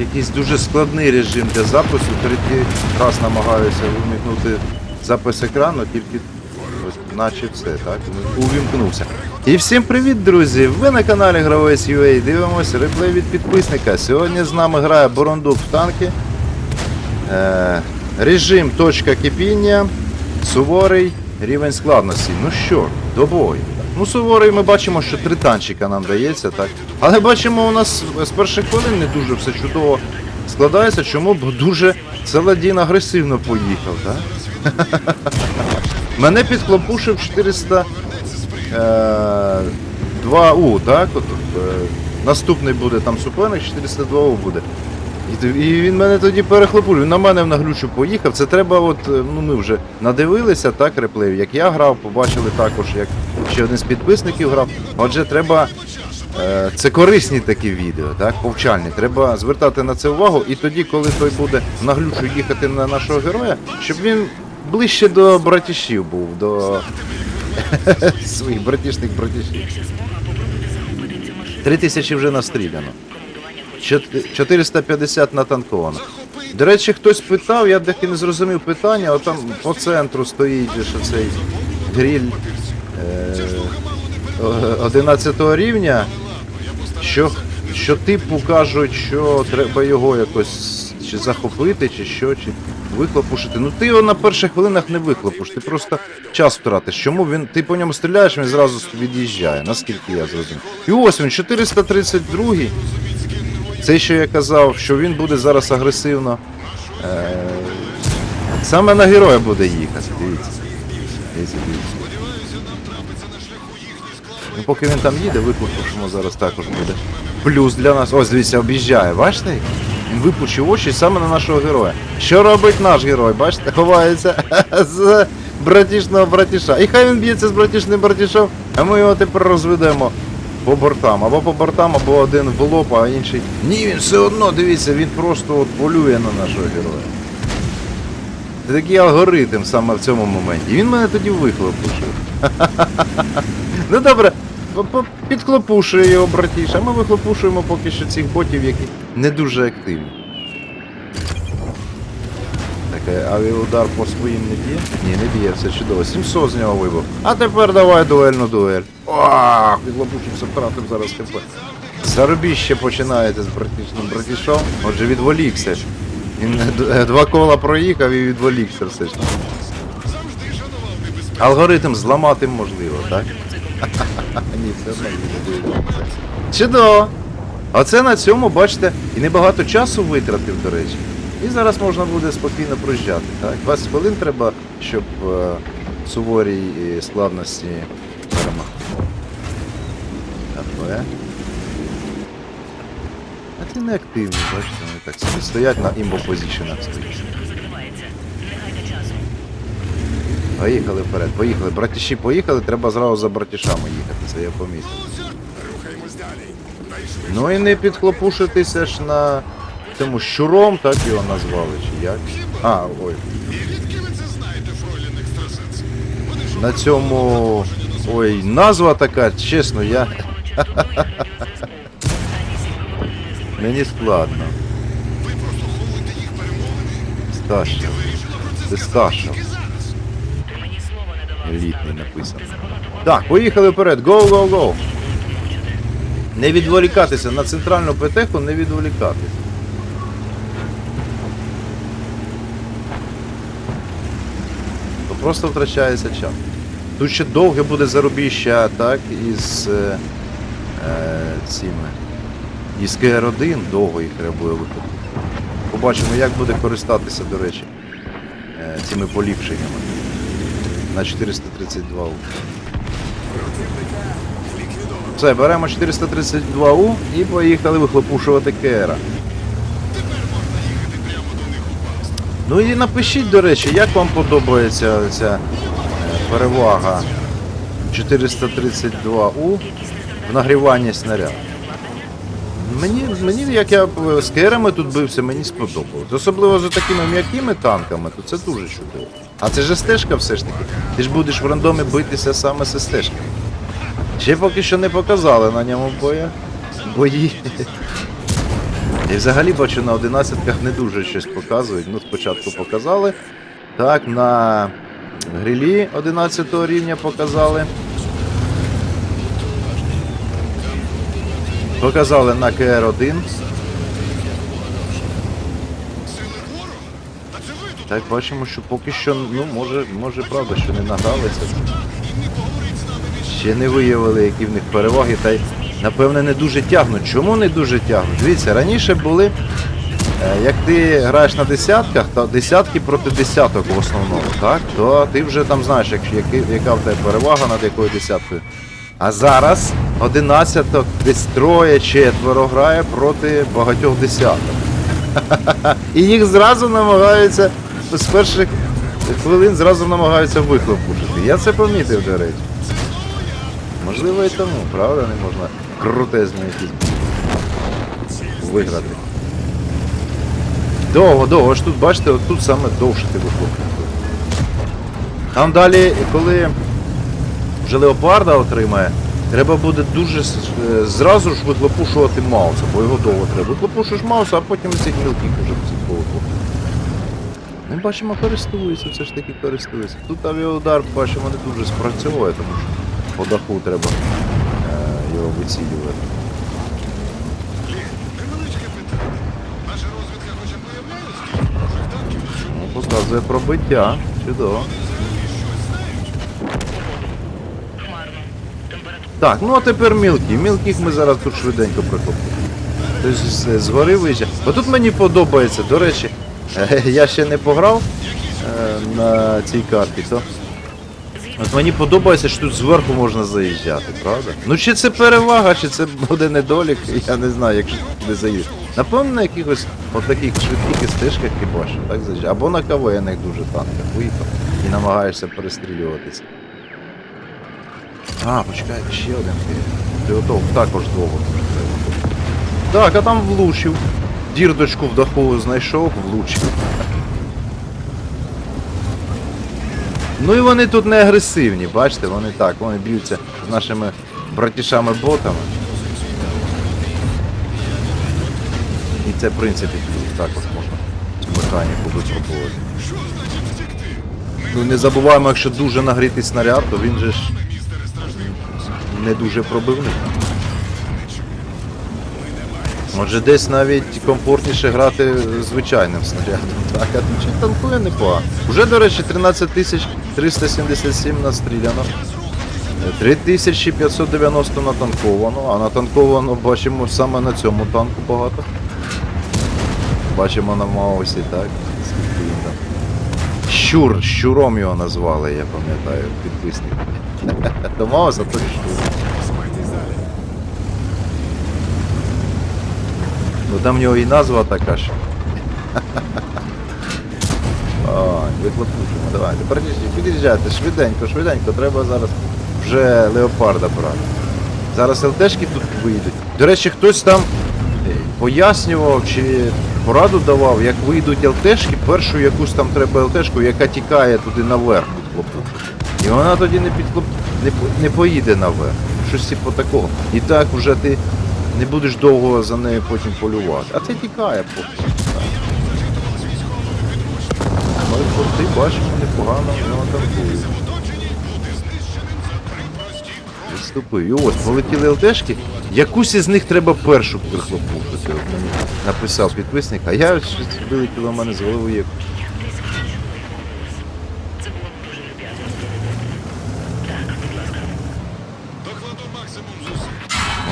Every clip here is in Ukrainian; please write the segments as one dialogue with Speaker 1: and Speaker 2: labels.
Speaker 1: якийсь дуже складний режим для запису. Третій раз намагаюся вимикнути запис екрану, тільки ось, наче все, так? Увімкнувся. І всім привіт, друзі! Ви на каналі Гравець UA дивимося реплей від підписника. Сьогодні з нами грає Борондук в танки. Е, режим точка кипіння, суворий рівень складності. Ну що, до бою. Ну, суворий ми бачимо, що три танчика нам дається, так. Але бачимо, у нас з перших хвилин не дуже все чудово складається. Чому? Бо дуже Саладін агресивно поїхав, так? Мене підхлопушив 400 е, 2У, так? От, е, наступний буде там суперник, 402У буде. І, і він мене тоді перехлопушив. Він на мене в наглючу поїхав. Це треба, от, ну ми вже надивилися, так, реплеїв, як я грав, побачили також, як ще один з підписників грав. Отже, треба. Е, це корисні такі відео, так, повчальні. Треба звертати на це увагу, і тоді, коли той буде в наглючу їхати на нашого героя, щоб він ближче до братішів був, до своїх братішних братішів. Три тисячі вже настріляно. 450 натанковано. До речі, хтось питав, я деки не зрозумів питання, от там по центру стоїть що цей гріль 11 рівня, що, що типу кажуть, що треба його якось чи захопити, чи що, чи вихлопушити. Ну ти його на перших хвилинах не вихлопуш, ти просто час втратиш. Чому він, ти по ньому стріляєш, він зразу від'їжджає, наскільки я зрозумів. І ось він, 432 це що я казав, що він буде зараз агресивно. Е, саме на героя буде їхати. Дивіться. Дивіться, дивіться. Поки він там їде, випушимо зараз також буде. Плюс для нас. Ось дивіться, об'їжджає, бачите? Він випучив очі саме на нашого героя. Що робить наш герой? Бачите, ховається з братішного братіша. І хай він б'ється з братішним братішом, а ми його тепер розведемо по бортам. Або по бортам, або один в лоб, а інший. Ні, він все одно, дивіться, він просто от полює на нашого героя. Це такий алгоритм саме в цьому моменті. І він мене тоді вихлопушив. Ну добре, підхлопушує його братіш, а ми вихлопушуємо поки що цих ботів, які не дуже активні. Таке авіаудар по своїм не б'є? Ні, не б'є, все чудово. 700 з нього вибув. А тепер давай дуельну дуель. Ох, підхлопушився, втратив зараз хп. Заробіще починається з братішним братішом. Отже, відволікся. Він е, два кола проїхав і відволікся все ж. Алгоритм зламати можливо, так? Ні, це не буде. Чудово! Оце на цьому, бачите, і небагато часу витратив, до речі. І зараз можна буде спокійно проїжджати. Так? 20 хвилин треба, щоб е, суворій е, складності перемогти. АП. А це не активні, бачите, вони так собі стоять на імбо-позиціонах стоять. Поїхали вперед, поїхали. Братіші поїхали, треба зразу за братішами їхати, це я помітив. Ну і не підхлопушитися ж на цьому щуром, так його назвали, чи як? А, ой. На цьому. Ой, назва така, чесно, я. Мені складно. Сташів. Це Сташов. Елітний написано. Так, поїхали вперед. Go, go, go. Не відволікатися на центральну петеху, не відволікатися. То просто втрачається час. Тут ще довге буде зарубіща, так, із е, е, цими. Із КР-1 довго їх треба буде викупити. Побачимо, як буде користатися, до речі, е, цими поліпшеннями на 432 У. Все, беремо 432У і поїхали вихлопушувати Кера. Ну і напишіть, до речі, як вам подобається ця е, перевага 432У в нагріванні снаряду. Мені, мені, як я е, з керами тут бився, мені сподобалось. Особливо за такими м'якими танками, то це дуже чудово. А це ж стежка все ж таки. Ти ж будеш в рандомі битися саме з стежками. Ще поки що не показали на ньому боя. Бої. І взагалі бачу на 11-ках не дуже щось показують. Ну, спочатку показали. Так, на грилі 11 рівня показали. Показали на КР-1. Так, бачимо, що поки що, ну, може, може правда, що не награлися. Ще не виявили, які в них переваги, та й напевне не дуже тягнуть. Чому не дуже тягнуть? Дивіться, раніше були, е, як ти граєш на десятках, то десятки проти десяток в основному, так? То ти вже там знаєш, як, яка в тебе перевага над якою десяткою. А зараз одинадцяток, десь троє, четверо грає проти багатьох десяток. І їх зразу намагаються з перших хвилин зразу намагаються вихлопушити. Я це помітив, до речі. Можливо і тому, правда, не можна крутезно якісь виграти. Довго, довго, аж тут, бачите, от тут саме довше ти вихлопушуєш. Там далі, коли вже леопарда отримає, треба буде дуже е, зразу ж вихлопушувати Мауса, бо його довго треба. Вихлопушуєш Мауса, а потім цих мілких вже всіх. Ми бачимо, користуються, все ж таки користуються. Тут авіаудар, бачимо, не дуже спрацьовує, тому що по даху треба е, його вицілювати. Ну, показує пробиття. Чудово. Так, ну а тепер мілкі. Мілких ми зараз тут швиденько прихопимо. Тобто згори виїжджає. Отут мені подобається, до речі, я ще не пограв е, на цій карті, то. От мені подобається, що тут зверху можна заїжджати, правда? Ну чи це перевага, чи це буде недолік, я не знаю, якщо туди заїдеш. Напевно, на якихось от швидких стежках хіба що, так заїжджаєш. Або на КВНах дуже танках виїхав і намагаєшся перестрілюватися. А, почекай, ще один готов також довго. Так, а там влучив. Дірдочку в даху знайшов, влучив. Ну і вони тут не агресивні, бачите, вони так, вони б'ються з нашими братішами-ботами. І це, в принципі, також можна цю механіку випробувати. Ну не забуваємо, якщо дуже нагрітий снаряд, то він же ж. Не дуже пробивний. Може десь навіть комфортніше грати звичайним снарядом. Так, а тут танкує непогано. Уже, до речі, 13 377 настріляно. Е, 3590 натанковано, а натанковано бачимо саме на цьому танку багато. Бачимо на Маусі, так? Щур, щуром його назвали, я пам'ятаю, підписник. До Мауса то щур. Ну там в нього і назва така ж. Ой, вихлопушимо, давайте. Під'їжджайте, швиденько, швиденько, треба зараз вже леопарда брати. Зараз ЛТшки тут вийдуть. До речі, хтось там е, пояснював чи пораду давав, як вийдуть ЛТшки, першу якусь там треба ЛТшку, яка тікає туди наверх підхлопушити. І вона тоді не підхлоп... не, по- не поїде наверх. Щось типу такого. І так вже ти не будеш довго за нею потім полювати. А це тікає поки. І порти бачимо непогано, воно танкує. Відступив. І ось полетіли ЛТшки. Якусь із них треба першу прихлопушити. От мені написав підписник, а я щось вилетіло в мене з голови.
Speaker 2: це було б дуже люб'язно. Так, будь ласка.
Speaker 3: Докладу максимум зусиль.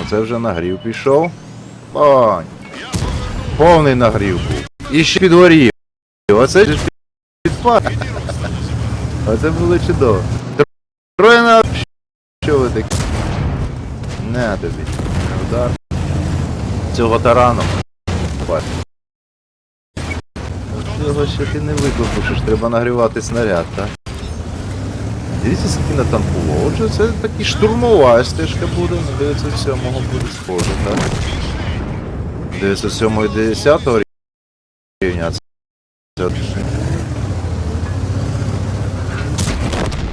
Speaker 1: Оце вже нагрів пішов. Пань. Повний нагрів був. І ще підгорів. Оце ж підпад. Оце було чудово. Троє на... Що ви такі? Не тобі. Удар. Цього тарану. Цього ще ти не викликушиш, треба нагрівати снаряд, так? Дивіться, скільки натанкував. Отже, це таки штурмова стежка буде, на 907-го буде схоже, так? 907 і 10 рівня.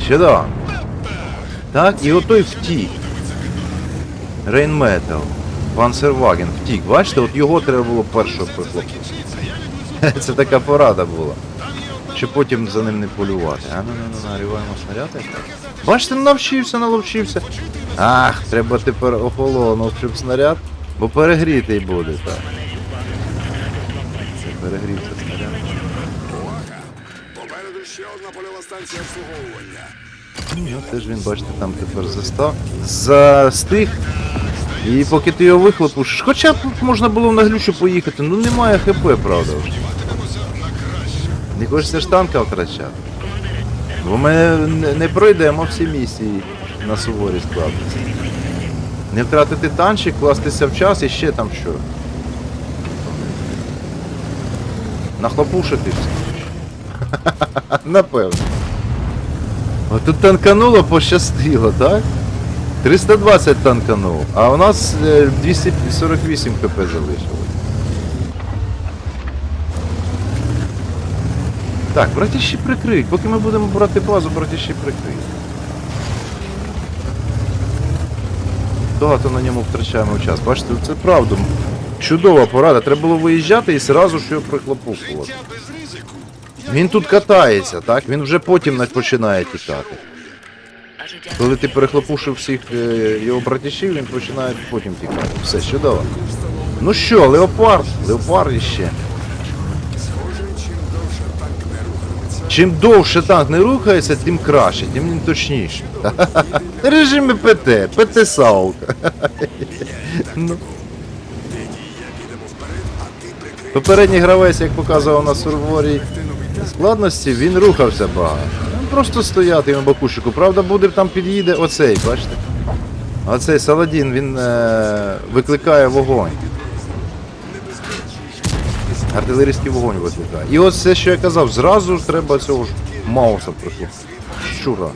Speaker 1: Чудово. Так, і отой втік. Рейнметал. Панцерваген втік. Бачите, от його треба було першого прихлопити. Це така порада була. Щоб потім за ним не полювати. А ну ну ну наріваємо снаряди. Бачите, навчився, наловчився. Ах, треба тепер охолонув, щоб снаряд, бо перегрітий буде, так. Перегрівся снаряд.
Speaker 3: Попереду ще одна польова станція обслуговування.
Speaker 1: Ну, теж він, бачите, там тепер застав. Застиг. І поки ти його вихлопушиш. Хоча б можна було в наглючу поїхати, ну немає ХП, правда. вже. Не хочеться ж танка втрачати. Бо ми не, пройдемо всі місії на суворі складності. Не втратити танчик, кластися в час і ще там що. Нахлопушити все. Напевно. От тут танкануло, пощастило, так? 320 танканув, а у нас е, 248 хп залишилось. Так, братіші прикриють. Поки ми будемо брати базу, братіші прикриють. Багато на ньому втрачаємо час. Бачите, це правда. Чудова порада. Треба було виїжджати і зразу ж його
Speaker 3: ризику.
Speaker 1: Він тут катається, так? Він вже потім починає тікати. Коли ти перехлопушив всіх е, його братішів, він починає потім тікати. Все, чудово. Ну що, леопард, леопард іще.
Speaker 3: Схоже, чим довше танк не рухається.
Speaker 1: Чим довше танк не рухається, тим краще, тим він точніше. Режими ПТ, ПТ САУК. Ну. Попередній гравець, як показував на сурворій складності, він рухався багато. Просто стояти на бакушику. Правда, буде там під'їде оцей, бачите? Оцей Саладін, він е, викликає вогонь. Артилерійський вогонь викликає. І от все, що я казав, зразу ж треба цього ж Мауса прийшло. Щура.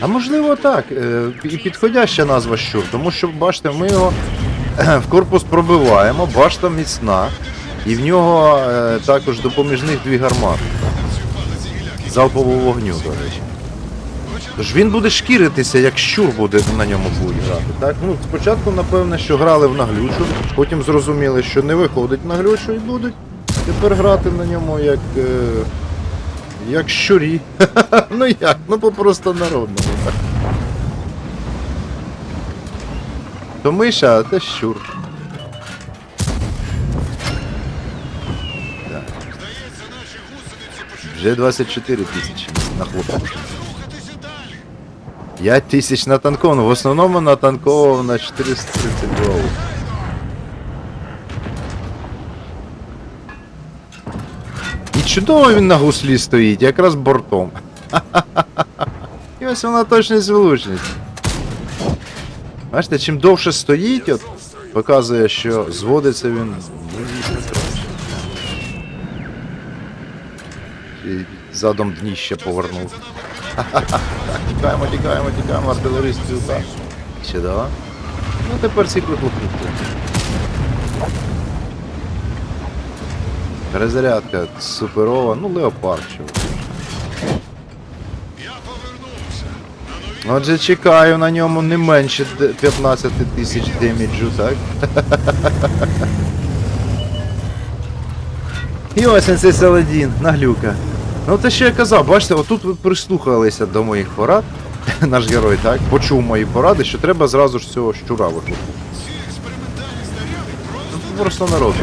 Speaker 1: А можливо так. е, І підходяща назва щур, тому що, бачите, ми його в корпус пробиваємо, башта міцна, і в нього е, також допоміжних дві гармати. Залпового вогню, до речі. Тож він буде шкіритися, як щур буде на ньому грати. Так? Ну, спочатку, напевне, що грали в наглючу, потім зрозуміли, що не виходить в наглючу і будуть тепер грати на ньому як. Е, як щурі. ну як? Ну по-просто народному так. То миша, а те щур. Вже 24 тисячі на хлопців.
Speaker 3: Рухатися
Speaker 1: 5 тисяч натанковано. В основному натанковував на 430 доларів. І чудово він на гуслі стоїть, якраз бортом. І ось вона точність влучність. Бачите, чим довше стоїть, от, показує, що зводиться він. І задом дніще повернув. Тікаємо, тікаємо, тікаємо, артилеристів. Чудово. Ну тепер всі прихлопнути. Перезарядка суперова, ну леопард
Speaker 3: повернувся.
Speaker 1: Отже, чекаю на ньому не менше 15 тисяч деміджу, так? І ось він цей Саладін, наглюка. Ну те, що я казав, бачите, отут ви прислухалися до моїх порад, наш герой, так? Почув мої поради, що треба зразу ж цього щура.
Speaker 3: Ці експериментальні просто
Speaker 1: Просто народ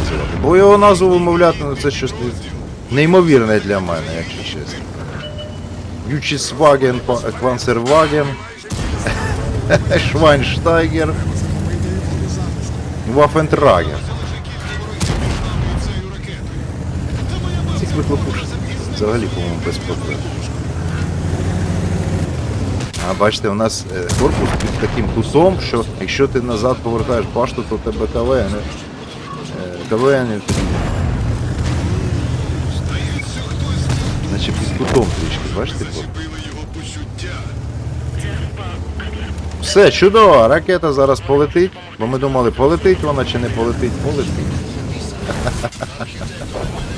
Speaker 1: називати. Бо його назву вимовляти, ну це щось неймовірне для мене, якщо чесно. Ючісваген, Квансерваген, Швайнштайгер, Вафентрагер. Цих вихлопушок взагалі, по-моєму, без проблем. А бачите, у нас е, корпус під таким кутом, що якщо ти назад повертаєш башту, то тебе КВН. е, КВН. Наче під кутом трішки, бачите? Все, чудово, ракета зараз полетить, бо ми думали, полетить вона чи не полетить, полетить.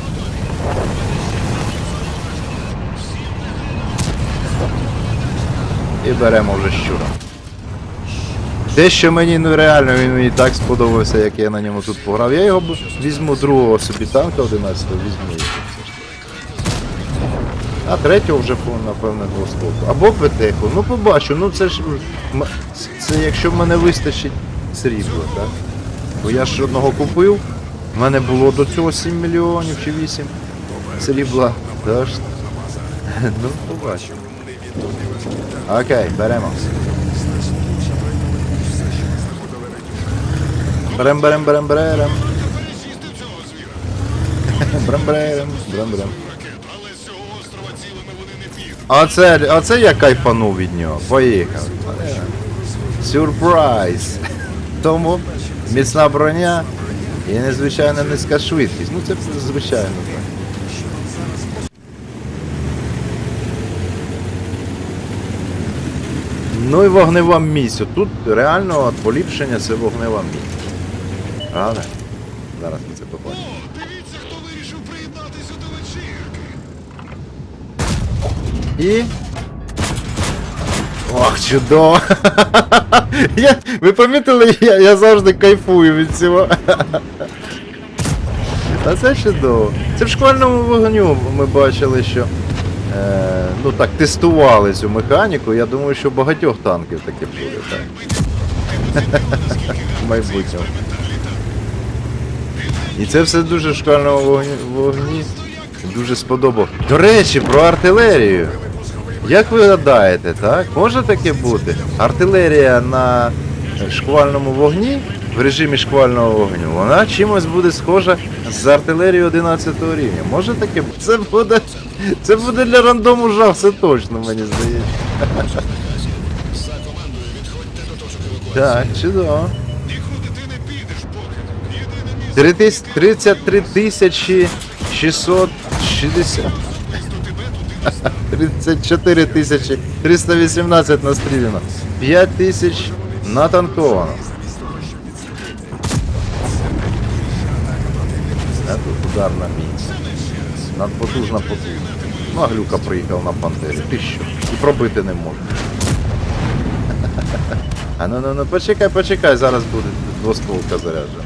Speaker 1: І беремо вже щура. Те, що мені ну реально він мені так сподобався, як я на ньому тут пограв. Я його візьму другого собі танка 11 візьму. А третього вже напевне двостоку. Або петеху. Ну побачу, ну це ж це якщо в мене вистачить срібла, так? Бо я ж одного купив, в мене було до цього 7 мільйонів чи 8 срібла. Тож, ну побачимо. Окей, беремо. Берем, берем, берем, берем.
Speaker 3: Перечистив цього звіра.
Speaker 1: Брем, брем, брем, брем.
Speaker 3: Ракет, але з цього острова цілими вони не підуть.
Speaker 1: А це, а я кайфанув від нього. Поїхав. Сюрприз. Тому міцна броня і незвичайно низька швидкість. Ну це звичайно так. Ну і вогнева місць. Тут реально поліпшення це вогнева місць. Правда? Зараз ми це побачимо.
Speaker 3: Дивіться, хто вирішив приєднатися до вечірки.
Speaker 1: І. Ох, чудово! я, ви помітили, я, я завжди кайфую від цього. А це чудово. Це в шквальному вогню ми бачили, що ну так, тестували цю механіку. Я думаю, що багатьох танків таке буде, так. В майбутньому. І це все дуже в шквальному вогні, вогні. Дуже сподобав. До речі, про артилерію. Як ви гадаєте, так? Може таке бути? Артилерія на шквальному вогні, в режимі шквального вогню, вона чимось буде схожа з артилерією 11 рівня. Може таке? Це буде. Це буде для рандому жах, це точно, мені здається. Так, чудово.
Speaker 3: Нікуди ти не підеш, поки.
Speaker 1: Три 33 тисячі 660.
Speaker 3: до тебе туди не
Speaker 1: 34 тисячі 318 настріляно. 5 тисяч натанковано. А тут удар на місці. Надпотужна потужна. Ну, а глюка приїхав на пантері. Ти що? І пробити не може. А ну ну ну почекай, почекай, зараз буде двостволка заряджена.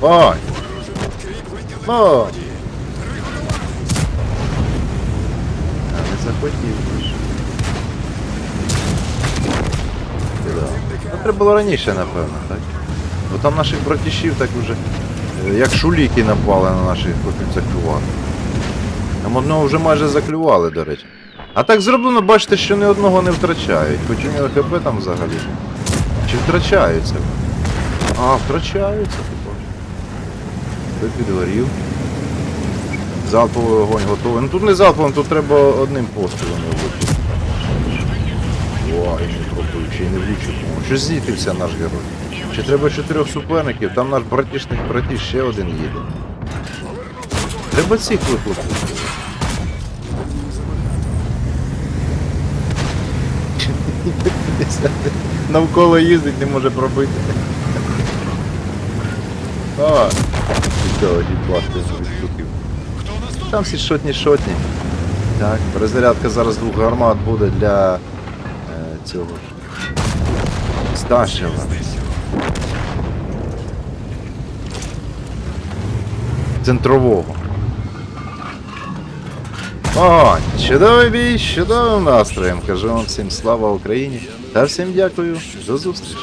Speaker 1: Ой! Ой! А, не захотів. більше. Да. Ну, треба було раніше, напевно, так? Бо там наших братішів так уже, е, як шуліки напали на наших хочуть заклювати. Там одного вже майже заклювали, до речі. А так зроблено, бачите, що ні одного не втрачають. Хоч у нього ХП там взагалі. Чи втрачаються? А, втрачаються, ти бачиш. Підгорів. Залповий вогонь готовий. Ну тут не залповим, тут треба одним пострілом влучити. О, і не пробив, ще й не влучив. Що зітився наш герой. Чи треба чотирьох суперників, там наш братішник братіш ще один їде. Треба цих вихлопити. Навколо їздить, не може пробити. А, і того діпласти відступив. Там всі шотні шотні. Так, перезарядка зараз двох гармат буде для е, цього ж. Сташева. Центрового. О, чудовий бій, чудовим настроєм. Кажу вам всім слава Україні. Та всім дякую. До зустрічі.